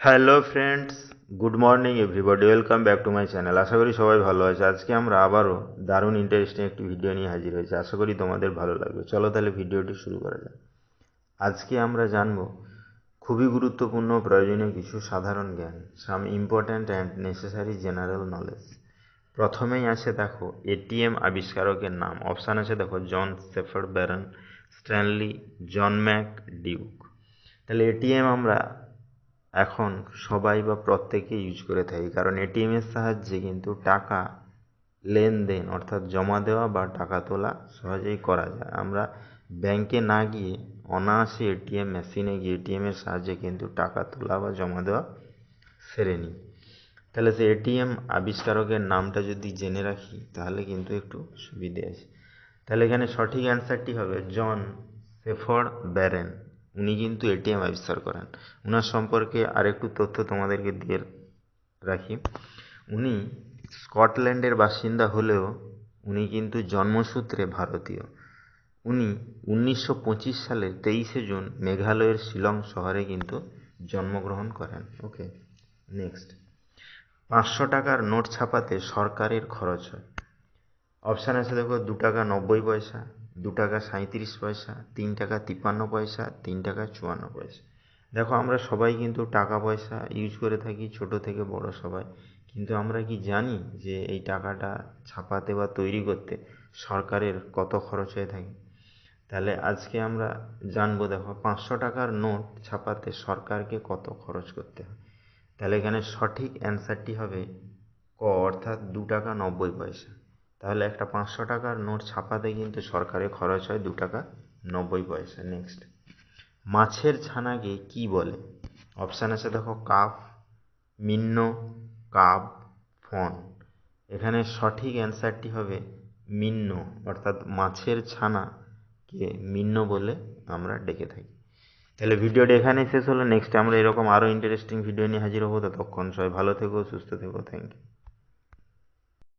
Hello friends good morning everybody welcome back to my channel আশা করি সবাই ভালো আছে। আজকে আমরা আবারও দারুণ ইন্টারেস্টিং একটি ভিডিও নিয়ে হাজির হয়েছি। আশা করি তোমাদের ভালো লাগবে। চলো তাহলে ভিডিওটি শুরু করা যাক। আজকে আমরা জানব খুবই গুরুত্বপূর্ণ প্রয়োজনীয় কিছু সাধারণ জ্ঞান some important and necessary general knowledge প্রথমেই আছে দেখো এটিএম আবিষ্কারকের নাম। অপশান আছে দেখো John Shepherd Barron Stanley John Mac Duke তাহলে এটিএম আমরা এখন সবাই বা প্রত্যেকে ইউজ করে থাকি। কারণ এটিএমের সাহায্যে কিন্তু টাকা লেনদেন অর্থাৎ জমা দেওয়া বা টাকা তোলা সহজেই করা যায়। আমরা ব্যাংকে না গিয়ে অনায়াসে এটিএম মেশিনে গিয়ে এটিএমের সাহায্যে কিন্তু টাকা তোলা বা জমা দেওয়া সেরে নিই। তাহলে সে এটিএম আবিষ্কারকের নামটা যদি জেনে রাখি, তাহলে কিন্তু একটু সুবিধে আছে। তাহলে এখানে সঠিক অ্যান্সারটি হবে জন সেফর্ড ব্যারেন। উনি কিন্তু এটিএম আবিষ্কার করেন। ওনার সম্পর্কে আরেকটু তথ্য তোমাদেরকে দিয়ে রাখি। উনি স্কটল্যান্ডের বাসিন্দা হলেও উনি কিন্তু জন্মসূত্রে ভারতীয়। উনি উনিশশো পঁচিশ সালের তেইশে জুন মেঘালয়ের শিলং শহরে কিন্তু জন্মগ্রহণ করেন। Okay, next. পাঁচশো টাকার নোট ছাপাতে সরকারের খরচ হয়। অপশান আছে দেখো, দু টাকা নব্বই পয়সা। দু টাকা সাঁইত্রিশ পয়সা, তিন টাকা তিপ্পান্ন পয়সা, তিন টাকা চুয়ান্ন পয়সা। দেখো, আমরা সবাই কিন্তু টাকা পয়সা ইউজ করে থাকি, ছোট থেকে বড় সবাই। কিন্তু আমরা কি জানি যে এই টাকাটা ছাপাতে বা তৈরি করতে সরকারের কত খরচ হয়ে থাকে? তাহলে আজকে আমরা জানব, দেখো, পাঁচশো টাকার নোট ছাপাতে সরকারকে কত খরচ করতে হয়? তাহলে এখানে সঠিক অ্যান্সারটি হবে ক, অর্থাৎ দু টাকা নব্বই পয়সা। তাহলে একটা পাঁচশো টাকার নোট ছাপাতে কিন্তু সরকারের খরচ হয় দু টাকা নব্বই পয়সা নেক্সট মাছের ছানাকে কি বলে? অপশান আছে দেখো কাপ মিন্ন কাপ ফন। এখানে সঠিক অ্যান্সারটি হবে মিন্ন, অর্থাৎ মাছের ছানাকে মিন্ন বলে আমরা ডেকে থাকি। তাহলে ভিডিওটি এখানেই শেষ হলো। নেক্সট আমরা এরকম আরও ইন্টারেস্টিং ভিডিও নিয়ে হাজির হব। ততক্ষণ সবাই ভালো থেকো, সুস্থ থেকো। Thank you